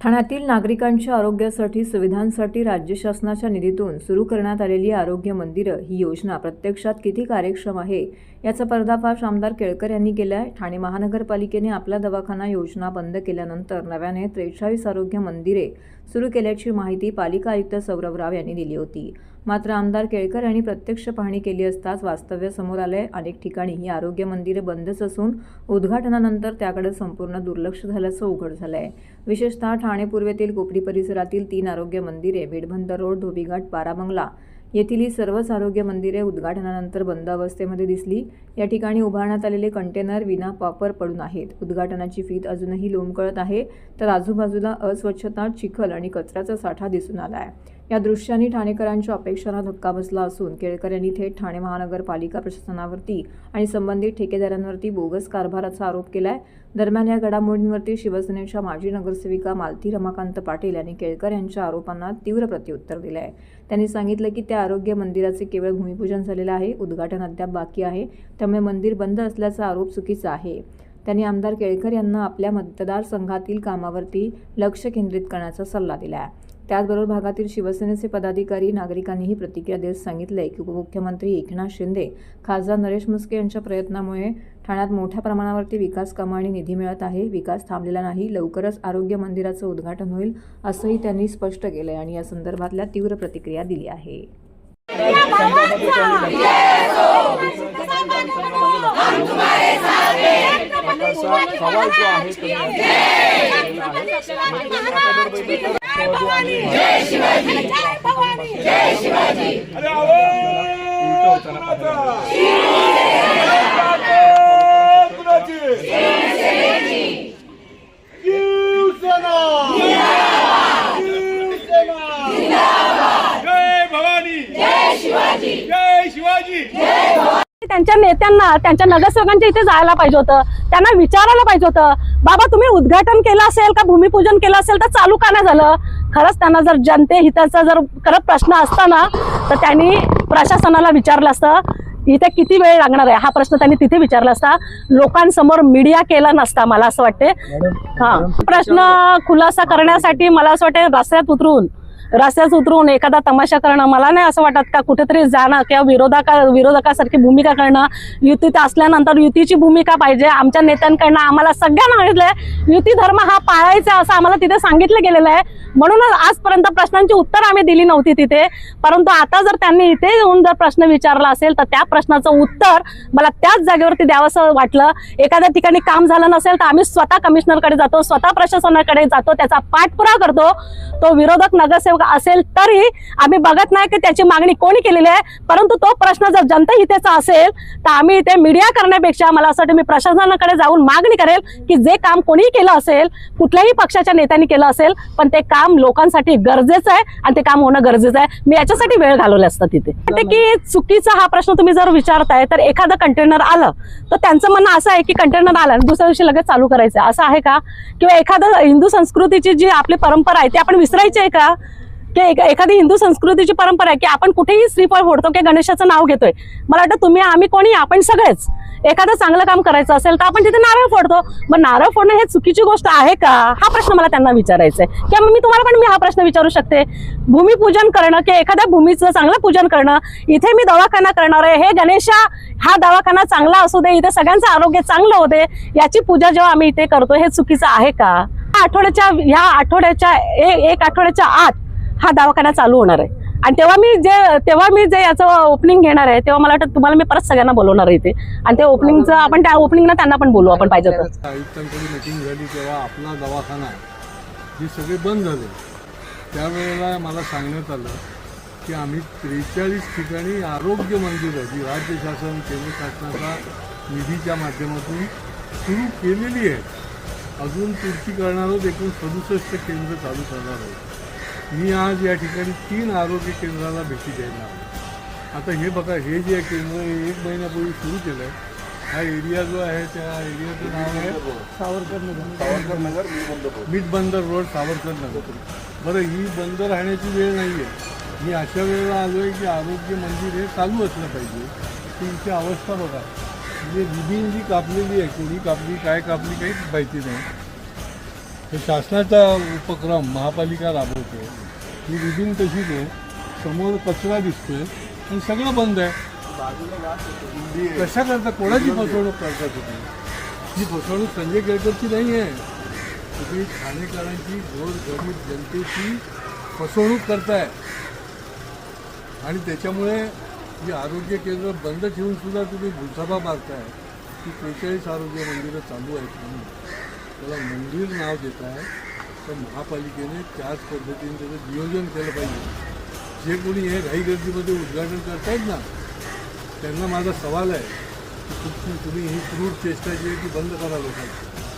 ठाण्यातील नागरिकांच्या आरोग्यासाठी सुविधांसाठी राज्य शासनाच्या निधीतून सुरू करण्यात आलेली आरोग्य मंदिरं ही योजना प्रत्यक्षात किती कार्यक्षम आहे? याचा पर्दाफाश आमदार केळकर यांनी केला आहे ठाणे महानगरपालिकेने आपला दवाखाना योजना बंद केल्यानंतर नव्याने त्रेचाळीस आरोग्य मंदिरे सुरू केल्याची माहिती पालिका आयुक्त सौरभ राव यांनी दिली होती. मात्र आमदार केळकर यांनी प्रत्यक्ष पाहणी केली असताच वास्तव्य समोर आले अनेक ठिकाणी ही आरोग्य मंदिरे बंदच असून उद्घाटनानंतर त्याकडे संपूर्ण दुर्लक्ष झाल्याचं उघड झालं आहे विशेषतः ठाणे पूर्वेतील कोपरी परिसरातील तीन आरोग्य मंदिरे भिडभंतर रोड धोबीघाट बाराबंगला येथील ही सर्वच आरोग्य मंदिरे उद्घाटनानंतर बंद अवस्थेमध्ये दिसली. या ठिकाणी उभारण्यात आलेले कंटेनर विना वापर पडून आहेत. उद्घाटनाची फीत अजूनही लोंबकळत आहे. तर आजूबाजूला अस्वच्छता चिखल आणि कचऱ्याचा साठा दिसून आला आहे या दृश्यांनी ठाणेकरांच्या अपेक्षांना धक्का बसला असून केळकर यांनी थेट ठाणे महानगरपालिका प्रशासनावरती आणि संबंधित ठेकेदारांवरती बोगस कारभाराचा आरोप केलाय. दरम्यान या घडामोडींवरती शिवसेनेच्या माजी नगरसेविका मालती रमाकांत पाटील यांनी केळकर यांच्या आरोपांना तीव्र प्रत्युत्तर दिलं आहे त्यांनी सांगितलं की त्या आरोग्य मंदिराचे केवळ भूमिपूजन झालेलं आहे उद्घाटन अद्याप बाकी आहे. त्यामुळे मंदिर बंद असल्याचा आरोप चुकीचा आहे. त्यांनी आमदार केळकर यांना आपल्या मतदारसंघातील कामावरती लक्ष केंद्रित करण्याचा सल्ला दिला आहे त्याचबरोबर भागातील शिवसेनेचे पदाधिकारी नागरिकांनीही प्रतिक्रिया देत सांगितलंय की उपमुख्यमंत्री एकनाथ शिंदे खासदार नरेश मुस्के यांच्या प्रयत्नामुळे ठाण्यात मोठ्या प्रमाणावरती विकास कामं आणि निधी मिळत आहे. विकास थांबलेला नाही लवकरच आरोग्य मंदिराचं उद्घाटन होईल असंही त्यांनी स्पष्ट केलंय आणि या संदर्भातल्या तीव्र प्रतिक्रिया दिली आहे. असा सवाल जो आहे तो त्यांच्या नेत्यांना त्यांच्या नगरसेवकांच्या इथे जायला पाहिजे होतं. त्यांना विचारायला पाहिजे होतं बाबा तुम्ही उद्घाटन केलं असेल का? भूमिपूजन केलं असेल तर चालू का नाही झालं? खरंच त्यांना जर जनते हिताचा जर खरंच प्रश्न असता ना तर त्यांनी प्रशासनाला विचारलं असतं इथे किती वेळ लागणार आहे? हा प्रश्न त्यांनी तिथे विचारला असता. लोकांसमोर मीडिया केला नसता मला असं वाटते हा प्रश्न खुलासा करण्यासाठी मला असं वाटते रस्त्यात उतरून रस्त्यात उतरून एखादा तमाशा करणं मला नाही असं वाटत का कुठेतरी जाणं किंवा विरोधका विरोधकासारखी भूमिका करणं. युतीत असल्यानंतर युतीची भूमिका पाहिजे. आमच्या नेत्यांकडनं आम्हाला सगळ्यांना सांगितलंय युती धर्म हा पाळायचा असं आम्हाला तिथे सांगितलं गेलेलं आहे. म्हणूनच आजपर्यंत प्रश्नांची उत्तर आम्ही दिली नव्हती तिथे. परंतु आता जर त्यांनी इथे येऊन जर प्रश्न विचारला असेल तर त्या प्रश्नाचं उत्तर मला त्याच जागेवरती द्यावंसं वाटलं. एखाद्या ठिकाणी काम झालं नसेल तर आम्ही स्वतः कमिशनरकडे जातो स्वतः प्रशासनाकडे जातो त्याचा पाठपुरावा करतो. तो विरोधक नगरसेवक असेल तरी आम्ही बघत नाही की त्याची मागणी कोणी केलेली आहे. परंतु तो प्रश्न जर जनताहितेचा असेल तर आम्ही इथे मीडिया करण्यापेक्षा मला असं वाटतं मी प्रशासनाकडे जाऊन मागणी करेल की जे काम कोणीही केलं असेल कुठल्याही पक्षाच्या नेत्यांनी केलं असेल पण ते काम लोकांसाठी गरजेचं आहे आणि ते काम होणं गरजेचं आहे. मी याच्यासाठी वेळ घालवला असतात तिथे. म्हणजे की चुकीचा हा प्रश्न तुम्ही जर विचारताय तर एखादं कंटेनर आलं तर त्यांचं म्हणणं असं आहे की कंटेनर आलं आणि दुसऱ्या दिवशी लगेच चालू करायचं असं आहे का? किंवा एखादं हिंदू संस्कृतीची जी आपली परंपरा आहे ती आपण विसरायची आहे का? की एका- एखादी हिंदू संस्कृतीची परंपरा आहे की आपण कुठेही श्रीफळ फोडतो की गणेशाचं नाव घेतोय. मला वाटतं तुम्ही आम्ही कोणी आपण सगळेच. एखादं चांगलं काम करायचं असेल तर आपण तिथे नारळ फोडतो. मग नारळ फोडणं हे चुकीची गोष्ट आहे का? हा प्रश्न मला त्यांना विचारायचा आहे. किंवा मग मी तुम्हाला पण मी हा प्रश्न विचारू शकते. भूमिपूजन करणं किंवा एखाद्या भूमीचं चांगलं पूजन करणं इथे मी दवाखाना करणार आहे. हे गणेशा हा दवाखाना चांगला असू दे इथे सगळ्यांचं आरोग्य चांगलं होते याची पूजा जेव्हा आम्ही इथे करतो हे चुकीचं आहे का? आठवड्याच्या ह्या आठवड्याच्या ए- एक आठवड्याच्या आत हा दवाखाना चालू होणार आहे. आणि तेव्हा मी जे तेव्हा मी जे याचं ओपनिंग घेणार आहे तेव्हा मला वाटतं तुम्हाला मी परत सगळ्यांना बोलवणार आहे इथे. आणि ते ओपनिंगचं आपण त्या ओपनिंगला त्यांना पण बोलू आपण पाहिजे तर. आयुक्तांकडे मिटिंग झाली तेव्हा आपला दवाखाना हे सगळे बंद झाले. त्यावेळेला मला सांगण्यात आलं की आम्ही त्रेचाळीस ठिकाणी आरोग्य मंदिरं जी राज्य शासन केंद्र शासनाचा निधीच्या माध्यमातून सुरू केलेली आहेत अजून पुढची करणार आहोत एकूण सदुसष्ट केंद्र चालू करणार आहोत. मी आज या ठिकाणी तीन आरोग्य केंद्राला भेटी द्यायला आलो. आता हे बघा हे जे केंद्र एक महिन्यापूर्वी सुरू केलं. आहे हा एरिया जो आहे त्या एरियाचं नाव आहे सावरकर नगर. सावरकर नगर मी मीठ बंदर रोड सावरकर नगर. बरं ही बंद राहण्याची वेळ नाही आहे मी अशा वेळेला आलो आहे की आरोग्य मंदिर हे चालू असलं पाहिजे. ती अवस्था बघा. म्हणजे रिबीन जी कापलेली आहे कोणी कापली काय कापली काहीच माहिती नाही. हे शासनाचा उपक्रम महापालिका राबवते. ही रिबिन तशीच आहे समोर कचरा दिसतोय. आणि सगळं बंद आहे. कशा करता कोणाची फसवणूक करता तुम्ही? ही फसवणूक संजय केळकरची नाही आहे. तुम्ही ठाणेकरांची गोरगरीब जनतेची फसवणूक करताय. आणि त्याच्यामुळे ही आरोग्य केंद्र बंद ठेवून सुद्धा तुम्ही भूसभा मारताय. की त्रेचाळीस आरोग्य मंदिरं चालू आहेत म्हणून. त्याला मंदिर नाव देत आहे. तर महापालिकेने त्याच पद्धतीने त्याचं नियोजन केलं पाहिजे. जे कोणी हे घाईगर्दीमध्ये उद्घाटन करतायत ना त्यांना माझा सवाल आहे की तुम्ही ही क्रूर चेष्टा जी आहे ती बंद करा लोकांची.